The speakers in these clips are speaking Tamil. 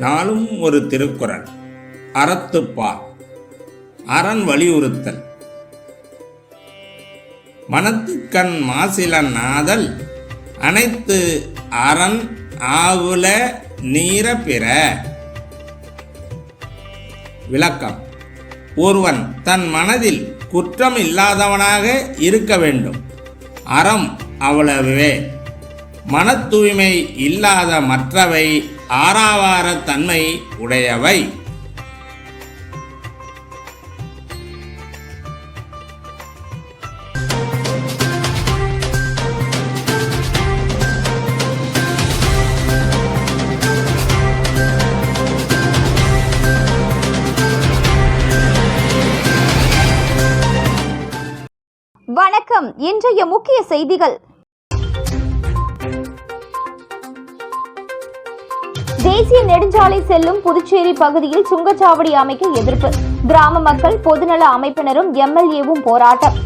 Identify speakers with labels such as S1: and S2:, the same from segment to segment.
S1: நாளும் ஒரு திருக்குறள். அறத்துப்பால் அரண் வலியுறுத்தல். மனத்துக்கண் மாசிலன் நாதல். அனைத்து அரண் ஆவுல நீர பிற. விளக்கம். ஒருவன் தன் மனதில் குற்றம் இல்லாதவனாக இருக்க வேண்டும். அறம் அவ்வளவே. மன தூய்மை இல்லாத மற்றவை ஆறாவார தன்மை உடையவை.
S2: வணக்கம். இன்றைய முக்கிய செய்திகள். தேசிய நெடுஞ்சாலை செல்லும் புதுச்சேரி பகுதியில் சுங்கச்சாவடி அமைக்க எதிர்ப்பு. கிராம மக்கள் பொதுநல அமைப்பினரும் எம்எல்ஏவும் போராட்டம்.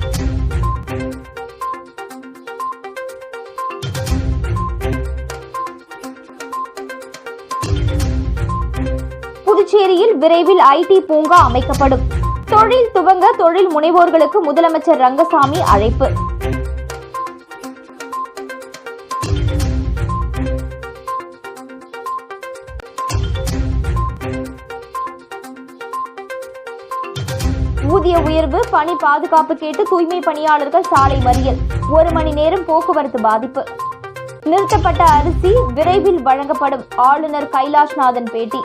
S2: புதுச்சேரியில் விரைவில் ஐடி பூங்கா அமைக்கப்படும். தொழில் துவங்க தொழில் முனைவோர்களுக்கு முதலமைச்சர் ரங்கசாமி அழைப்பு. பணி பாதுகாப்பு கேட்டு தூய்மை பணியாளர்கள் சாலை மறியல். ஒரு மணி நேரம் போக்குவரத்து பாதிப்பு. நிறுத்தப்பட்ட அரிசி விரைவில் வழங்கப்படும் ஆளுநர் கைலாஷ்நாதன் பேட்டி.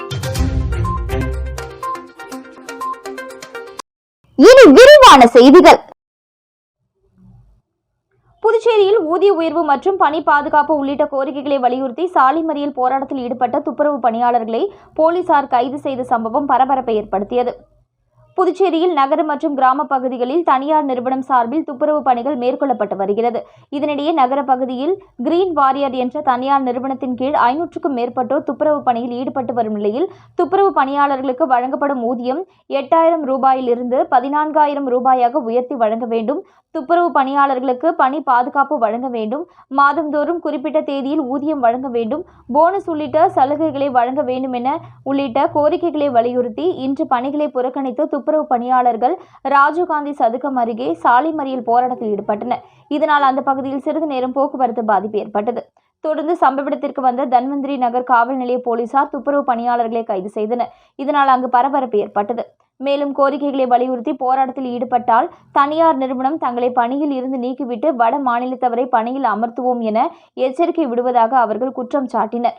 S2: இனி விரிவான செய்திகள். புதுச்சேரியில் ஊதிய உயர்வு மற்றும் பணி பாதுகாப்பு உள்ளிட்ட கோரிக்கைகளை வலியுறுத்தி சாலை மறியல் போராட்டத்தில் ஈடுபட்ட துப்புரவு பணியாளர்களை போலீசார் கைது செய்த சம்பவம் பரபரப்பை ஏற்படுத்தியது. புதுச்சேரியில் நகர மற்றும் கிராம பகுதிகளில் தனியார் நிறுவனம் சார்பில் துப்புரவு பணிகள் மேற்கொள்ளப்பட்டு வருகிறது. இதனிடையே நகர பகுதியில் கிரீன் வாரியர் என்ற தனியார் நிறுவனத்தின் கீழ் ஐநூற்றுக்கும் மேற்பட்டோர் துப்புரவு பணியில் ஈடுபட்டு வரும் நிலையில் துப்புரவு பணியாளர்களுக்கு வழங்கப்படும் ஊதியம் எட்டாயிரம் ரூபாயிலிருந்து பதினான்காயிரம் ரூபாயாக உயர்த்தி வழங்க வேண்டும். துப்புரவு பணியாளர்களுக்கு பணி பாதுகாப்பு வழங்க வேண்டும். மாதந்தோறும் குறிப்பிட்ட தேதியில் ஊதியம் வழங்க வேண்டும். போனஸ் உள்ளிட்ட சலுகைகளை வழங்க வேண்டும் என உள்ளிட்ட கோரிக்கைகளை வலியுறுத்தி இன்று பணிகளை புறக்கணித்து துப்புரவு பணியாளர்கள் ராஜீவ்காந்தி சதுக்கம் அருகே சாலை மறியல் போராட்டத்தில் ஈடுபட்டனர். இதனால் அந்த பகுதியில் சிறிது நேரம் போக்குவரத்து பாதிப்பு ஏற்பட்டது. தொடர்ந்து சம்பவ இடத்திற்கு வந்த தன்வந்திரி நகர் காவல் நிலைய போலீசார் துப்புரவு பணியாளர்களை கைது செய்தனர். இதனால் அங்கு பரபரப்பு ஏற்பட்டது. மேலும் கோரிக்கைகளை வலியுறுத்தி போராட்டத்தில் ஈடுபட்டால் தனியார் நிறுவனம் தங்களை பணியில் இருந்து நீக்கிவிட்டு வட மாநிலத்தவரை பணியில் அமர்த்துவோம் என எச்சரிக்கை விடுவதாக அவர்கள் குற்றம் சாட்டினர்.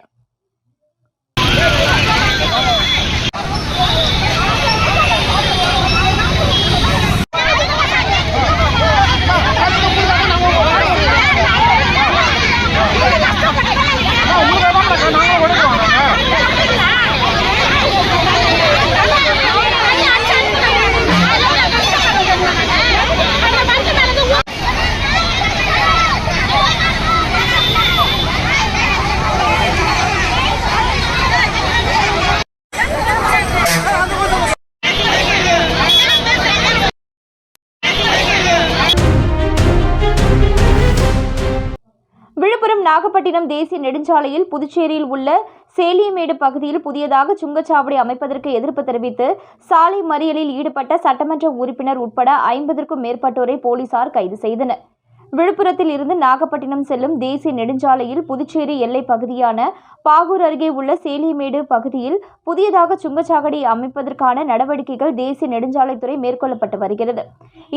S2: நாகப்பட்டினம் தேசிய நெடுஞ்சாலையில் புதுச்சேரியில் உள்ள சேலியமேடு பகுதியில் புதியதாக சுங்கச்சாவடி அமைப்பதற்கு எதிர்ப்பு தெரிவித்து சாலை மறியலில் ஈடுபட்ட சட்டமன்ற உறுப்பினர் உட்பட ஐம்பதற்கும் மேற்பட்டோரை போலீசார் கைது செய்தனர். விழுப்புரத்தில் இருந்து நாகப்பட்டினம் செல்லும் தேசிய நெடுஞ்சாலையில் புதுச்சேரி எல்லை பகுதியான பாகூர் அருகே உள்ள சேலிமேடு பகுதியில் புதியதாக சுங்கச்சாவடி அமைப்பதற்கான நடவடிக்கைகள் தேசிய நெடுஞ்சாலைத்துறை மேற்கொள்ளப்பட்டு வருகிறது.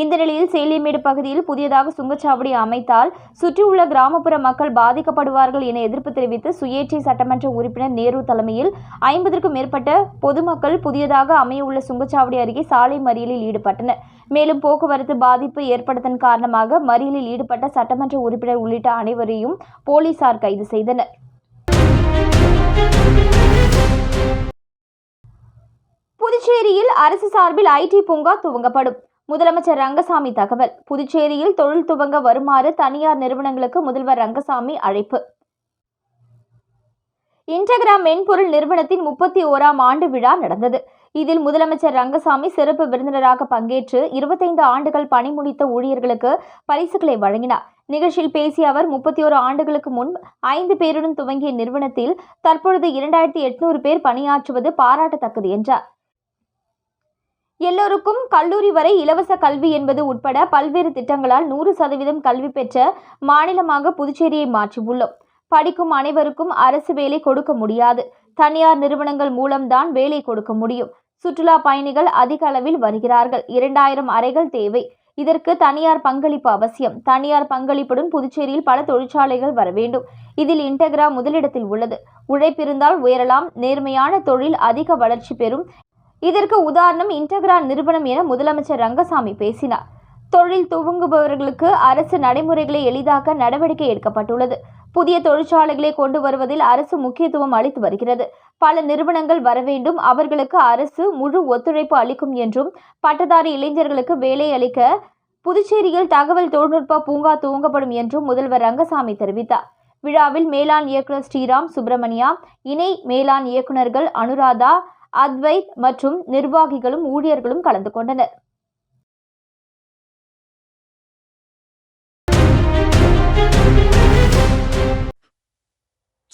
S2: இந்த நிலையில் சேலிமேடு பகுதியில் புதியதாக சுங்கச்சாவடி அமைத்தால் சுற்றியுள்ள கிராமப்புற மக்கள் பாதிக்கப்படுவார்கள் என எதிர்ப்பு தெரிவித்து சுயேட்சை சட்டமன்ற உறுப்பினர் நேரு தலைமையில் ஐம்பதற்கும் மேற்பட்ட பொதுமக்கள் புதியதாக அமையவுள்ள சுங்கச்சாவடி அருகே சாலை மறியலில் ஈடுபட்டனர். மேலும் போக்குவரத்து பாதிப்பு ஏற்பட்டதன் காரணமாக மறியலில் ஈடுபட்ட சட்டமன்ற உறுப்பினர் உள்ளிட்ட அனைவரையும் போலீசார் கைது செய்தனர். புதுச்சேரியில் அரசு சார்பில் ஐடி பூங்கா துவங்கப்படும். முதலமைச்சர் ரங்கசாமி தகவல். புதுச்சேரியில் தொழில் துவங்க வருமாறு தனியார் நிறுவனங்களுக்கு முதல்வர் ரங்கசாமி அழைப்பு. இன்டகிராம் மென்பொருள் நிறுவனத்தின் முப்பத்தி ஓராம் ஆண்டு விழா நடந்தது. இதில் முதலமைச்சர் ரங்கசாமி சிறப்பு விருந்தினராக பங்கேற்று இருபத்தைந்து ஆண்டுகள் பணி முடித்த ஊழியர்களுக்கு பரிசுகளை வழங்கினார். நிகழ்ச்சியில் பேசிய அவர் முப்பத்தி ஓரு ஆண்டுகளுக்கு முன் ஐந்து பேருடன் துவங்கிய நிறுவனத்தில் தற்பொழுது இரண்டாயிரத்தி எட்நூறு பேர் பணியாற்றுவது பாராட்டத்தக்கது என்றார். எல்லோருக்கும் கல்லூரி வரை இலவச கல்வி என்பது உட்பட பல்வேறு திட்டங்களால் நூறு சதவீதம் கல்வி பெற்ற மாநிலமாக புதுச்சேரியை மாற்றியுள்ளோம். படிக்கும் அனைவருக்கும் அரசு வேலை கொடுக்க முடியாது. தனியார் நிறுவனங்கள் மூலம்தான் வேலை கொடுக்க முடியும். சுற்றுலா பயணிகள் அதிக அளவில் வருகிறார்கள். இரண்டாயிரம் அறைகள் தேவை. இதற்கு தனியார் பங்களிப்பு அவசியம். தனியார் பங்களிப்புடன் புதுச்சேரியில் பல தொழிற்சாலைகள் வர வேண்டும். இதில் இன்டெக்ரா முதலிடத்தில் உள்ளது. உழைப்பிருந்தால் உயரலாம். நேர்மையான தொழில் அதிக வளர்ச்சி பெறும். இதற்கு உதாரணம் இன்டெக்ரா நிறுவனம் என முதலமைச்சர் ரங்கசாமி பேசினார். தொழில் துவங்குபவர்களுக்கு அரசு நடைமுறைகளை எளிதாக்க நடவடிக்கை எடுக்கப்பட்டுள்ளது. புதிய தொழிற்சாலைகளை கொண்டு வருவதில் அரசு முக்கியத்துவம் அளித்து வருகிறது. பல நிறுவனங்கள் வர வேண்டும். அவர்களுக்கு அரசு முழு ஒத்துழைப்பு அளிக்கும் என்றும் பட்டதாரி இளைஞர்களுக்கு வேலை அளிக்க புதுச்சேரியில் தகவல் தொழில்நுட்ப பூங்கா துவங்கப்படும் என்றும் முதல்வர் ரங்கசாமி தெரிவித்தார். விழாவில் மேலாண் இயக்குநர் ஸ்ரீராம் சுப்பிரமணியா இணை மேலாண் இயக்குநர்கள் அனுராதா அத்வைத் மற்றும் நிர்வாகிகளும் ஊழியர்களும் கலந்து கொண்டனர்.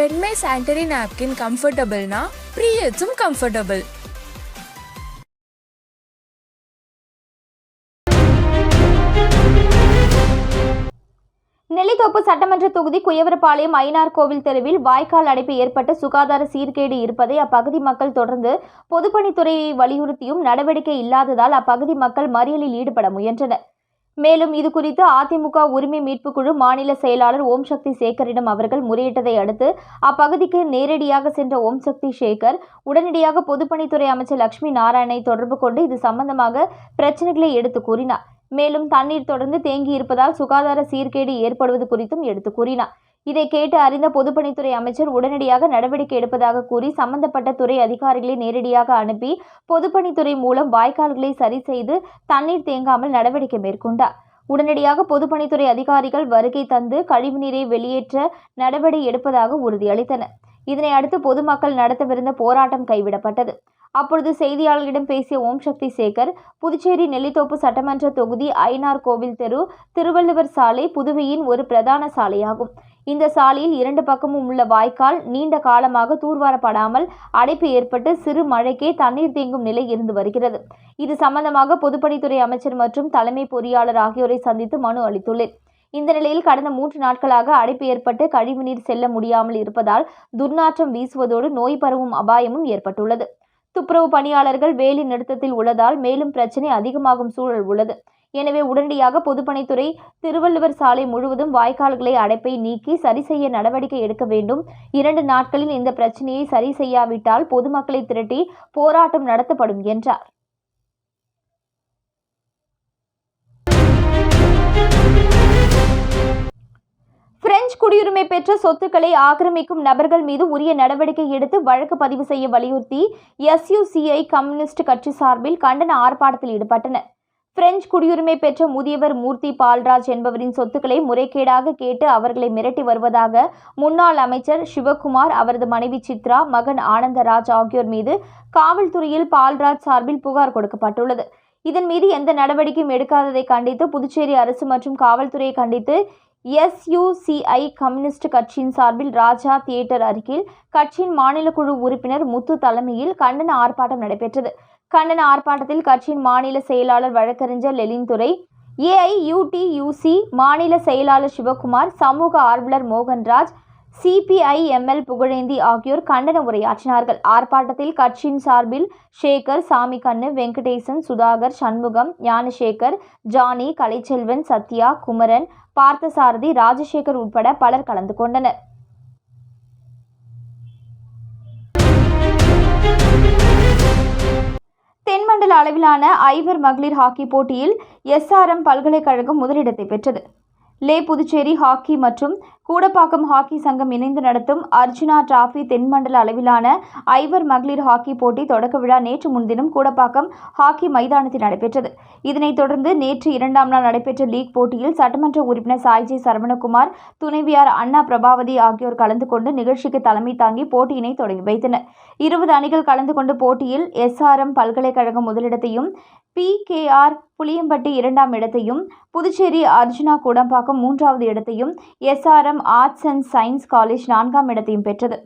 S3: பெண்மை சானிடரி நாப்கின் கம்ஃபர்டபுள்னா ப்ரீயட்ஸும் கம்ஃபர்டபுள்.
S2: நெல்லித்தோப்பு சட்டமன்ற தொகுதி குயவரப்பாளையம் ஐனார் கோவில் தெருவில் வாய்க்கால் அடைப்பு ஏற்பட்ட சுகாதார சீர்கேடு இருப்பதை அப்பகுதி மக்கள் தொடர்ந்து பொதுப்பணித்துறையை வலியுறுத்தியும் நடவடிக்கை இல்லாததால் அப்பகுதி மக்கள் மறியலில் ஈடுபட முயன்றனர். மேலும் இது குறித்து அதிமுக உரிமை மீட்புக் குழு மாநில செயலாளர் ஓம் சக்தி சேகரிடம் அவர்கள் முறையிட்டதை அடுத்து அப்பகுதிக்கு நேரடியாக சென்ற ஓம் சக்தி சேகர் உடனடியாக பொதுப்பணித்துறை அமைச்சர் லட்சுமி நாராயணை தொடர்பு கொண்டு இது சம்பந்தமாக பிரச்சனைகளை எடுத்து கூறினார். மேலும் தண்ணீர் தொடர்ந்து தேங்கி இருப்பதால் சுகாதார சீர்கேடு ஏற்படுவது குறித்தும் எடுத்து கூறினார். இதை கேட்டு அறிந்த பொதுப்பணித்துறை அமைச்சர் உடனடியாக நடவடிக்கை எடுப்பதாக கூறி சம்பந்தப்பட்ட துறை அதிகாரிகளை நேரடியாக அனுப்பி பொதுப்பணித்துறை மூலம் வாய்க்கால்களை சரி செய்து தண்ணீர் தேங்காமல் நடவடிக்கை மேற்கொண்டார். உடனடியாக பொதுப்பணித்துறை அதிகாரிகள் வருகை தந்து கழிவுநீரை வெளியேற்ற நடவடிக்கை எடுப்பதாக உறுதியளித்தனர். இதனை அடுத்து பொதுமக்கள் நடத்தவிருந்த போராட்டம் கைவிடப்பட்டது. அப்பொழுது செய்தியாளர்களிடம் பேசிய ஓம் சக்தி சேகர் புதுச்சேரி நெல்லித்தோப்பு சட்டமன்ற தொகுதி ஐநார் கோவில் தெரு திருவள்ளுவர் சாலை புதுவையின் ஒரு பிரதான சாலையாகும். இந்த சாலையில் இரண்டு பக்கமும் உள்ள வாய்க்கால் நீண்ட காலமாக தூர்வாரப்படாமல் அடைப்பு ஏற்பட்டு சிறு மழைக்கே தண்ணீர் தேங்கும் நிலை இருந்து வருகிறது. இது சம்பந்தமாக பொதுப்பணித்துறை அமைச்சர் மற்றும் தலைமை பொறியாளர் ஆகியோரை சந்தித்து மனு அளித்துள்ளேன். இந்த நிலையில் கடந்த மூன்று நாட்களாக அடைப்பு ஏற்பட்டு கழிவுநீர் செல்ல முடியாமல் இருப்பதால் துர்நாற்றம் வீசுவதோடு நோய் பரவும் அபாயமும் ஏற்பட்டுள்ளது. துப்புரவு பணியாளர்கள் வேலை நிறுத்தத்தில் உள்ளதால் மேலும் பிரச்சினை அதிகமாகும் சூழல் உள்ளது. எனவே உடனடியாக பொதுப்பணித்துறை திருவள்ளுவர் சாலை முழுவதும் வாய்க்கால்களை அடைப்பை நீக்கி சரி செய்ய நடவடிக்கை எடுக்க வேண்டும். இரண்டு நாட்களில் இந்த பிரச்சனையை சரி செய்யாவிட்டால் பொதுமக்களை திரட்டி போராட்டம் நடத்தப்படும் என்றார். பிரெஞ்சு குடியுரிமை பெற்ற சொத்துக்களை ஆக்கிரமிக்கும் நபர்கள் மீது உரிய நடவடிக்கை எடுத்து வழக்கு பதிவு செய்ய வலியுறுத்தி எஸ்யூசிஐ கம்யூனிஸ்ட் கட்சி சார்பில் கண்டன ஆர்ப்பாட்டத்தில் ஈடுபட்டனர். பிரெஞ்சு குடியுரிமை பெற்ற முதியவர் மூர்த்தி பால்ராஜ் என்பவரின் சொத்துக்களை முறைகேடாக கேட்டு அவர்களை மிரட்டி வருவதாக முன்னாள் அமைச்சர் சிவகுமார் அவரது மனைவி சித்ரா மகன் ஆனந்தராஜ் ஆகியோர் மீது காவல்துறையில் பால்ராஜ் சார்பில் புகார் கொடுக்கப்பட்டுள்ளது. இதன் மீது எந்த நடவடிக்கையும் எடுக்காததை கண்டித்து புதுச்சேரி அரசு மற்றும் காவல்துறையை கண்டித்து எஸ்யூசிஐ கம்யூனிஸ்ட் கட்சியின் சார்பில் ராஜா தியேட்டர் அருகில் கட்சியின் மாநில குழு உறுப்பினர் முத்து தலைமையில் கண்டன ஆர்ப்பாட்டம் நடைபெற்றது. கண்டன ஆர்ப்பாட்டத்தில் கட்சியின் மாநில செயலாளர் வழக்கறிஞர் லெலின்துரை ஏஐயுடியூசி மாநில செயலாளர் சிவகுமார் சமூக ஆர்வலர் மோகன்ராஜ் சிபிஐஎம்எல் புகழேந்தி ஆகியோர் கண்டன உரையாற்றினார்கள். ஆர்ப்பாட்டத்தில் கட்சியின் சார்பில் சேகர் கண்ணு வெங்கடேசன் சுதாகர் சண்முகம் ஞானசேகர் ஜானி கலைச்செல்வன் சத்யா குமரன் பார்த்தசாரதி ராஜசேகர் உட்பட பலர் கலந்து கொண்டனர். மாநில அளவிலான ஐவர் மகளிர் ஹாக்கி போட்டியில் எஸ்ஆர்எம் பல்கலைக்கழகம் முதலிடத்தை பெற்றது. லே புதுச்சேரி ஹாக்கி மற்றும் கூடப்பாக்கம் ஹாக்கி சங்கம் இணைந்து நடத்தும் அர்ஜுனா டிராஃபி தென்மண்டல அளவிலான ஐவர் மகளிர் ஹாக்கி போட்டி தொடக்க விழா நேற்று முன்தினம் கூடப்பாக்கம் ஹாக்கி மைதானத்தில் நடைபெற்றது. இதனைத் தொடர்ந்து நேற்று இரண்டாம் நாள் நடைபெற்ற லீக் போட்டியில் சட்டமன்ற உறுப்பினர் சாய்ஜி சரவணகுமார் துணைவியார் அண்ணா பிரபாவதி ஆகியோர் கலந்து கொண்டு நிகழ்ச்சிக்கு தலைமை தாங்கி போட்டியினை தொடங்கி வைத்தனர். இருபது அணிகள் கலந்து கொண்டு போட்டியில் எஸ்ஆர்எம் பல்கலைக்கழகம் முதலிடத்தையும் பிகேஆர் புளியம்பட்டி இரண்டாம் இடத்தையும் புதுச்சேரி அர்ஜுனா கூடம்பாக்கம் மூன்றாவது இடத்தையும் SRM arts and science college நான்காம் இடத்தையும் பெற்றது.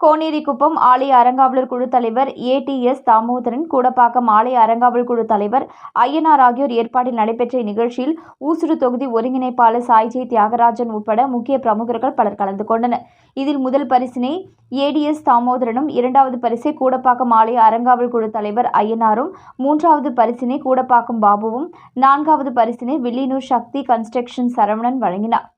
S2: கோனேரிக்குப்பம் ஆலய அறங்காவலர் குழு தலைவர் ஏடிஎஸ் தாமோதரன் கூடப்பாக்கம் ஆலய அறங்காவல் குழு தலைவர் ஐயனார் ஆகியோர் ஏற்பாட்டில் நடைபெற்ற இந்நிகழ்ச்சியில் ஊசுடு தொகுதி ஒருங்கிணைப்பாளர் சாய்ஜி தியாகராஜன் உட்பட முக்கிய பிரமுகர்கள் பலர் கலந்து கொண்டனர். இதில் முதல் பரிசினை ஏடிஎஸ் தாமோதரனும் இரண்டாவது பரிசை கூடப்பாக்கம் ஆலய அறங்காவல் குழு தலைவர் ஐயனாரும் மூன்றாவது பரிசினை கூடப்பாக்கம் பாபுவும் நான்காவது பரிசினை வில்லியனூர் சக்தி கன்ஸ்ட்ரக்ஷன் சரவணன் வழங்கினார்.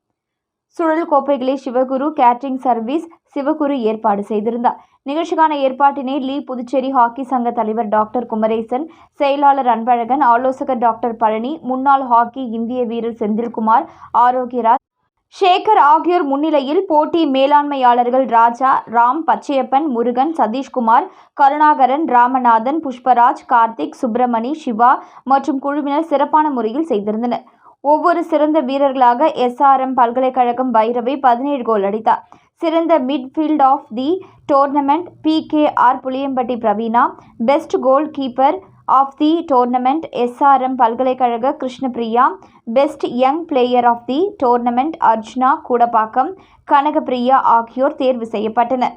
S2: சுழல் கோப்பைகளை சிவகுரு கேட்டரிங் சர்வீஸ் சிவகுரு ஏற்பாடு செய்திருந்தார். நிகழ்ச்சிக்கான ஏற்பாட்டினை லீ புதுச்சேரி ஹாக்கி சங்க தலைவர் டாக்டர் குமரேசன் செயலாளர் அன்பழகன் ஆலோசகர் டாக்டர் பழனி முன்னாள் ஹாக்கி இந்திய வீரர் செந்தில்குமார் ஆரோக்கியராஜ் சேகர் ஆகியோர் முன்னிலையில் போட்டி மேலாண்மையாளர்கள் ராஜா ராம் பச்சையப்பன் முருகன் சதீஷ்குமார் கருணாகரன் ராமநாதன் புஷ்பராஜ் கார்த்திக் சுப்பிரமணி சிவா மற்றும் குழுவினர் சிறப்பான முறையில் செய்திருந்தனர். ஒவ்வொரு சிறந்த வீரர்களாக எஸ்ஆர்எம் பல்கலைக்கழகம் பைரவி பதினேழு கோல் அடித்தார். சிறந்த midfield of the tournament P K R Puliyampatti Praveena best goalkeeper of the tournament SRM பல்கலைக்கழக Krishnapriya best young player of the tournament Arjuna Koodappakkam Kanakapriya ஆகியோர் தேர்வு செய்யப்பட்டனர்.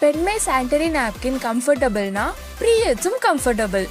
S3: பெண்மை சானிட்டரி நாப்கின் கம்ஃபர்டபுள்னா ப்ரீயட்ஸும் கம்ஃபர்டபுள்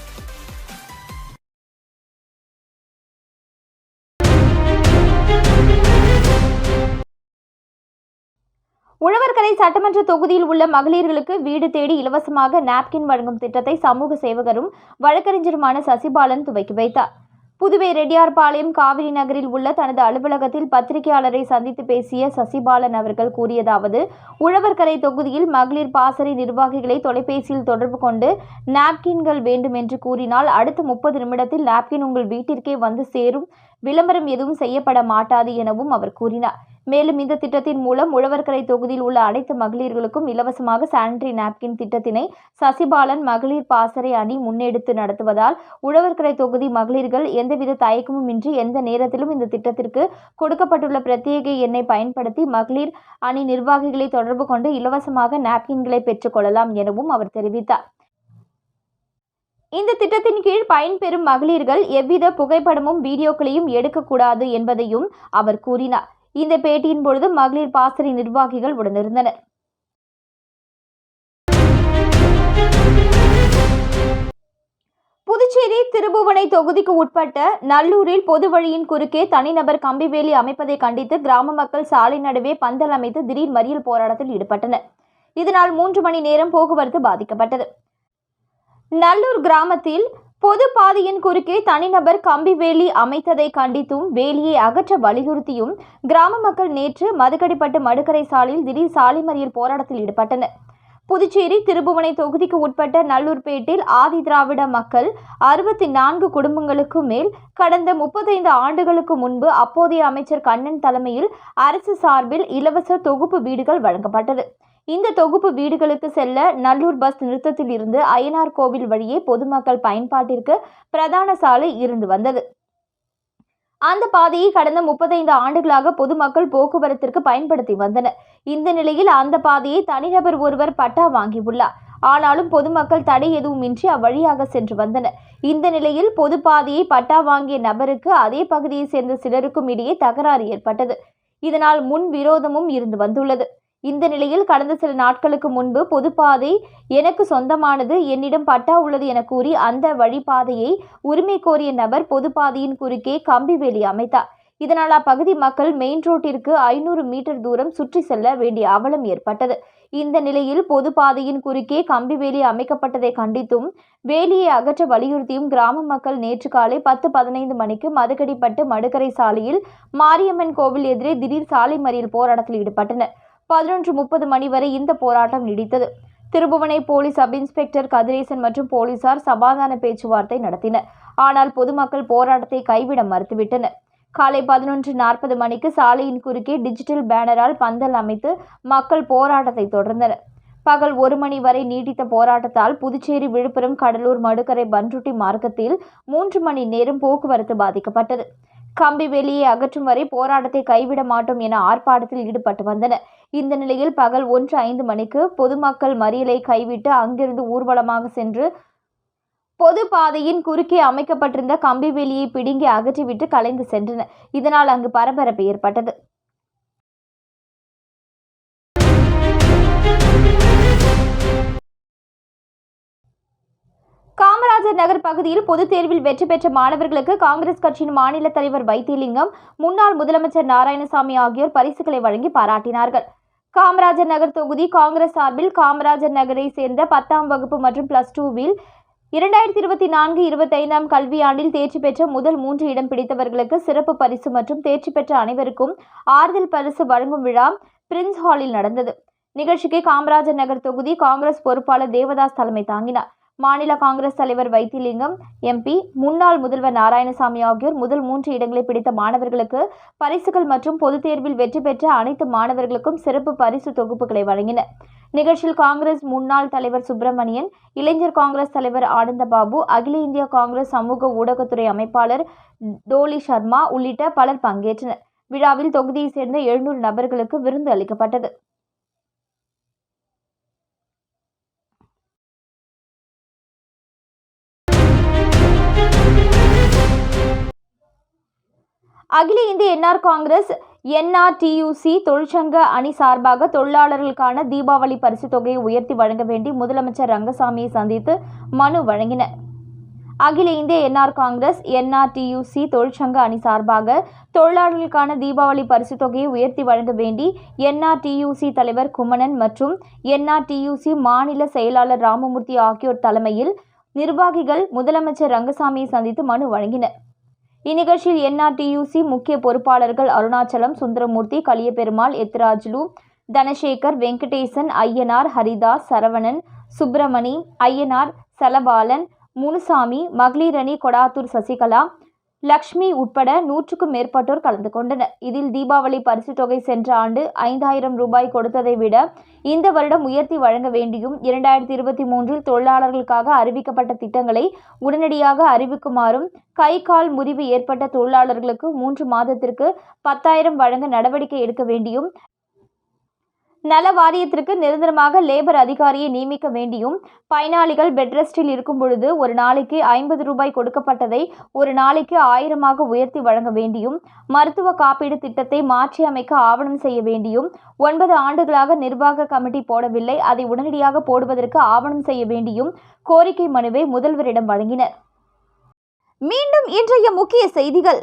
S2: உழவர்கரை சட்டமன்ற தொகுதியில் உள்ள மகளிர்களுக்கு வீடு தேடி இலவசமாக நாப்கின் வழங்கும் திட்டத்தை சமூக சேவகரும் வழக்கறிஞருமான சசிபாலன் துவக்கி வைத்தார். புதுவை ரெட்டியார்பாளையம் காவிரி நகரில் உள்ள தனது அலுவலகத்தில் பத்திரிகையாளரை சந்தித்து பேசிய சசிபாலன் அவர்கள் கூறியதாவது உழவர்கரை தொகுதியில் மகளிர் பாசறை நிர்வாகிகளை தொலைபேசியில் தொடர்பு கொண்டு நாப்கின்கள் வேண்டும் என்று கூறினால் அடுத்த முப்பது நிமிடத்தில் நாப்கின் உங்கள் வீட்டிற்கே வந்து சேரும். விளம்பரம் எதுவும் செய்யப்பட மாட்டாது எனவும் அவர் கூறினார். மேலும் இந்த திட்டத்தின் மூலம் உழவர்கரை தொகுதியில் உள்ள அனைத்து மகளிர்களுக்கும் இலவசமாக சானிட்டரி நாப்கின் திட்டத்தினை சசிபாலன் மகளிர் பாசறை அணி முன்னெடுத்து நடத்துவதால் உழவர்கரை தொகுதி மகளிர்கள் எந்தவித தயக்கமும் இன்றி எந்த நேரத்திலும் இந்த திட்டத்திற்கு கொடுக்கப்பட்டுள்ள பிரத்யேக எண்ணை பயன்படுத்தி மகளிர் அணி நிர்வாகிகளை தொடர்பு கொண்டு இலவசமாக நாப்கின்களை பெற்றுக்கொள்ளலாம் எனவும் அவர் தெரிவித்தார். இந்த திட்டத்தின் கீழ் பயன்பெறும் மகளிர்கள் எவ்வித புகைப்படமும் வீடியோக்களையும் எடுக்கக்கூடாது என்பதையும் அவர் கூறினார். இந்த பேட்டியின் பொழுது மகளிர் பாசறை நிர்வாகிகள் உடனிருந்தனர். புதுச்சேரி திருபுவனை தொகுதிக்கு உட்பட்ட நல்லூரில் பொது வழியின் குறுக்கே தனிநபர் கம்பிவேலி அமைப்பதை கண்டித்து கிராம மக்கள் சாலை நடுவே பந்தல் அமைத்து திடீர் மறியல் போராட்டத்தில் ஈடுபட்டனர். இதனால் மூன்று மணி நேரம் போக்குவரத்து பாதிக்கப்பட்டது. நல்லூர் கிராமத்தில் பொது பாதையின் குறுக்கே தனிநபர் கம்பி வேலி அமைத்ததை கண்டித்தும் வேலியை அகற்ற வலியுறுத்தியும் கிராம மக்கள் நேற்று மதுக்கடிப்பட்டு மடுக்கரை சாலையில் திடீர் சாலை மறியல் போராட்டத்தில் ஈடுபட்டனர். புதுச்சேரி திருபுவனை தொகுதிக்கு உட்பட்ட நல்லூர்பேட்டில் ஆதி திராவிட மக்கள் அறுபத்தி நான்கு குடும்பங்களுக்கு மேல் கடந்த முப்பத்தைந்து ஆண்டுகளுக்கு முன்பு அப்போதைய அமைச்சர் கண்ணன் தலைமையில் அரசு சார்பில் இலவச தொகுப்பு வீடுகள் வழங்கப்பட்டது. இந்த தொகுப்பு வீடுகளுக்கு செல்ல நல்லூர் பஸ் நிறுத்தத்தில் இருந்து அய்யனார் கோவில் வழியே பொதுமக்கள் பயன்பாட்டிற்கு பிரதான சாலை இருந்து வந்தது. அந்த பாதையை கடந்த முப்பத்தைந்து ஆண்டுகளாக பொதுமக்கள் போக்குவரத்திற்கு பயன்படுத்தி வந்தனர். இந்த நிலையில் அந்த பாதையை தனிநபர் ஒருவர் பட்டா வாங்கியுள்ளார். ஆனாலும் பொதுமக்கள் தடை எதுவுமின்றி அவ்வழியாக சென்று வந்தனர். இந்த நிலையில் பொது பாதையை பட்டா வாங்கிய நபருக்கு அதே பகுதியை சேர்ந்த சிலருக்கும் இடையே தகராறு ஏற்பட்டது. இதனால் முன் விரோதமும் இருந்து வந்துள்ளது. இந்த நிலையில் கடந்த சில நாட்களுக்கு முன்பு பொதுப்பாதை எனக்கு சொந்தமானது என்னிடம் பட்டா உள்ளது என கூறி அந்த வழிபாதையை உரிமை கோரிய நபர் பொதுப்பாதையின் குறுக்கே கம்பி வேலி அமைத்தார். இதனால் அப்பகுதி மக்கள் மெயின் ரோட்டிற்கு ஐநூறு மீட்டர் தூரம் சுற்றி செல்ல வேண்டிய அவலம் ஏற்பட்டது. இந்த நிலையில் பொது பாதையின் குறுக்கே கம்பி வேலி அமைக்கப்பட்டதை கண்டித்தும் வேலியை அகற்ற வலியுறுத்தியும் கிராம மக்கள் நேற்று காலை பத்து பதினைந்து மணிக்கு மதுக்கடிப்பட்டு மடுக்கரை சாலையில் மாரியம்மன் கோவில் எதிரே திடீர் சாலை மறியல் போராட்டத்தில் ஈடுபட்டனர். பதினொன்று முப்பது மணி வரை இந்த போராட்டம் நீடித்தது. Thirubuvanai police sub inspector Kathiresan மற்றும் போலீசார் சமாதான பேச்சுவார்த்தை நடத்தினர். ஆனால் பொதுமக்கள் போராட்டத்தை கைவிட மறுத்துவிட்டனர். காலை பதினொன்று நாற்பது மணிக்கு சாலையின் குறுக்கே டிஜிட்டல் பேனரால் பந்தல் அமைத்து மக்கள் போராட்டத்தை தொடர்ந்தனர். பகல் ஒரு மணி வரை நீடித்த போராட்டத்தால் புதுச்சேரி விழுப்புரம் கடலூர் மடுக்கரை பன்ருட்டி மார்க்கத்தில் மூன்று மணி நேரம் போக்குவரத்து பாதிக்கப்பட்டது. கம்பி வேலியை அகற்றும் வரை போராட்டத்தை கைவிட மாட்டோம் என ஆர்ப்பாட்டத்தில் ஈடுபட்டு வந்தனர் இந்த நிலையில் பகல் ஒன்று ஐந்து மணிக்கு பொதுமக்கள் மறியலை கைவிட்டு அங்கிருந்து ஊர்வலமாக சென்று பொது பாதையின் குறுக்கே அமைக்கப்பட்டிருந்த கம்பி வேலியை பிடுங்கி அகற்றிவிட்டு கலைந்து சென்றனர். இதனால் அங்கு பரபரப்பு ஏற்பட்டது. காமராஜர் நகர் பகுதியில் பொதுத் தேர்வில் வெற்றி பெற்ற மாணவர்களுக்கு காங்கிரஸ் கட்சியின் மாநில தலைவர் வைத்தியலிங்கம் முன்னாள் முதலமைச்சர் நாராயணசாமி ஆகியோர் பரிசுகளை வழங்கி பாராட்டினார்கள். காமராஜர் நகர் தொகுதி காங்கிரஸ் சார்பில் காமராஜர் நகரை சேர்ந்த பத்தாம் வகுப்பு மற்றும் பிளஸ் டூவில் இரண்டாயிரத்தி இருபத்தி நான்கு இருபத்தைந்தாம் கல்வியாண்டில் தேர்ச்சி பெற்ற முதல் மூன்று இடம் பிடித்தவர்களுக்கு சிறப்பு பரிசு மற்றும் தேர்ச்சி பெற்ற அனைவருக்கும் ஆறுதல் பரிசு வழங்கும் விழா பிரின்ஸ் ஹாலில் நடந்தது. நிகழ்ச்சிக்கு காமராஜர் நகர் தொகுதி காங்கிரஸ் பொறுப்பாளர் தேவதாஸ் தலைமை தாங்கினார். மாநில காங்கிரஸ் தலைவர் வைத்திலிங்கம் எம்பி முன்னாள் முதல்வர் நாராயணசாமி ஆகியோர் முதல் மூன்று இடங்களை பிடித்த மாணவர்களுக்கு பரிசுகள் மற்றும் பொதுத் தேர்வில் வெற்றி பெற்ற அனைத்து மாணவர்களுக்கும் சிறப்பு பரிசு தொகுப்புகளை வழங்கினர் நிகழ்ச்சியில் காங்கிரஸ் முன்னாள் தலைவர் சுப்பிரமணியன் இளைஞர் காங்கிரஸ் தலைவர் ஆனந்தபாபு அகில இந்திய காங்கிரஸ் சமூக ஊடகத்துறை அமைப்பாளர் டோலி சர்மா உள்ளிட்ட பலர் பங்கேற்றனர். விழாவில் தொகுதியைச் சேர்ந்த எழுநூறு நபர்களுக்கு விருந்து அளிக்கப்பட்டது. அகில இந்திய என்ஆர் காங்கிரஸ் என்ஆர்டியூசி தொழிற்சங்க அணி சார்பாக தொழிலாளர்களுக்கான தீபாவளி பரிசு தொகையை உயர்த்தி வழங்க வேண்டி முதலமைச்சர் ரங்கசாமியை சந்தித்து மனு வழங்கினர். அகில இந்திய என்ஆர் காங்கிரஸ் என்ஆர்டியூசி தொழிற்சங்க அணி சார்பாக தொழிலாளர்களுக்கான தீபாவளி பரிசு தொகையை உயர்த்தி வழங்க வேண்டி என்ஆர்டியூசி தலைவர் குமணன் மற்றும் என்ஆர்டியூசி மாநில செயலாளர் ராமமூர்த்தி ஆகியோர் தலைமையில் நிர்வாகிகள் முதலமைச்சர் ரங்கசாமியை சந்தித்து மனு வழங்கினர். இந்நிகழ்ச்சியில் என்ஆர்டியூசி முக்கிய பொறுப்பாளர்கள் அருணாச்சலம் சுந்தரமூர்த்தி கலியபெருமாள் எத்ராஜ்லு தனசேகர் வெங்கடேசன் ஐயனார் ஹரிதாஸ் சரவணன் சுப்பிரமணி ஐயனார் சலபாலன் முனுசாமி மகளிரணி கொடாத்தூர் சசிகலா லக்ஷ்மி உட்பட நூற்றுக்கும் மேற்பட்டோர் கலந்து கொண்டனர். இதில் தீபாவளி பரிசு தொகை சென்ற ஆண்டு ஐந்தாயிரம் ரூபாய் கொடுத்ததை விட இந்த வருடம் உயர்த்தி வழங்க வேண்டியும் இரண்டாயிரத்தி இருபத்தி மூன்றில் தொழிலாளர்களுக்காக அறிவிக்கப்பட்ட திட்டங்களை உடனடியாக அறிவிக்குமாறும் கை கால் முறிவு ஏற்பட்ட தொழிலாளர்களுக்கு மூன்று மாதத்திற்கு பத்தாயிரம் வழங்க நடவடிக்கை எடுக்க வேண்டியும் நல வாரியத்திற்கு நிரந்தரமாக லேபர் அதிகாரியை நியமிக்க வேண்டியும் பயனாளிகள் பெட்ரெஸ்டில் இருக்கும் பொழுது ஒரு நாளைக்கு ஐம்பது ரூபாய் கொடுக்கப்பட்டதை ஒரு நாளைக்கு ஆயிரமாக உயர்த்தி வழங்க வேண்டியும் மருத்துவ காப்பீடு திட்டத்தை மாற்றி அமைக்க ஆவணம் செய்ய வேண்டியும் ஒன்பது ஆண்டுகளாக நிர்வாக கமிட்டி போடவில்லை. அதை உடனடியாக போடுவதற்கு ஆவணம் செய்ய வேண்டியும் கோரிக்கை மனுவை முதல்வரிடம் வழங்கினர். மீண்டும் இன்றைய முக்கிய செய்திகள்.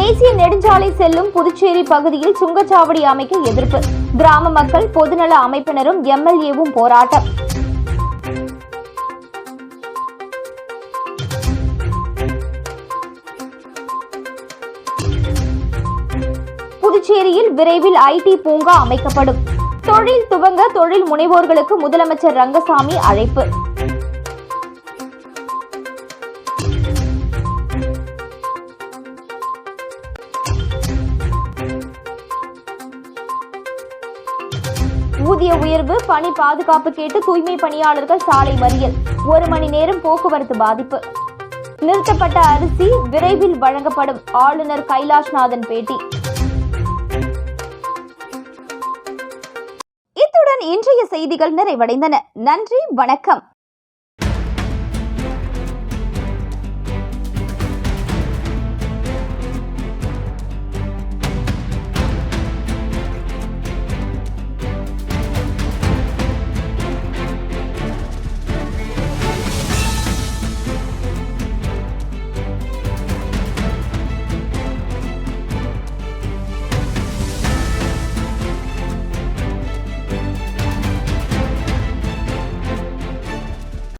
S2: தேசிய நெடுஞ்சாலை செல்லும் புதுச்சேரி பகுதியில் சுங்கச்சாவடி அமைக்க எதிர்ப்பு. கிராம மக்கள் பொதுநல அமைப்பினரும் எம்எல்ஏவும் போராட்டம். புதுச்சேரியில் விரைவில் ஐடி பூங்கா அமைக்கப்படும். தொழில் துவங்க தொழில் முனைவோர்களுக்கு முதலமைச்சர் ரங்கசாமி அழைப்பு. பணி பாதுகாப்பு கேட்டு தூய்மை பணியாளர்கள் சாலை மறியல். ஒரு மணி நேரம் போக்குவரத்து பாதிப்பு. நிறுத்தப்பட்ட அரிசி விரைவில் வழங்கப்படும் ஆளுநர் கைலாஷ்நாதன் பேட்டி. இத்துடன் இன்றைய செய்திகள் நிறைவடைந்தன. நன்றி வணக்கம்.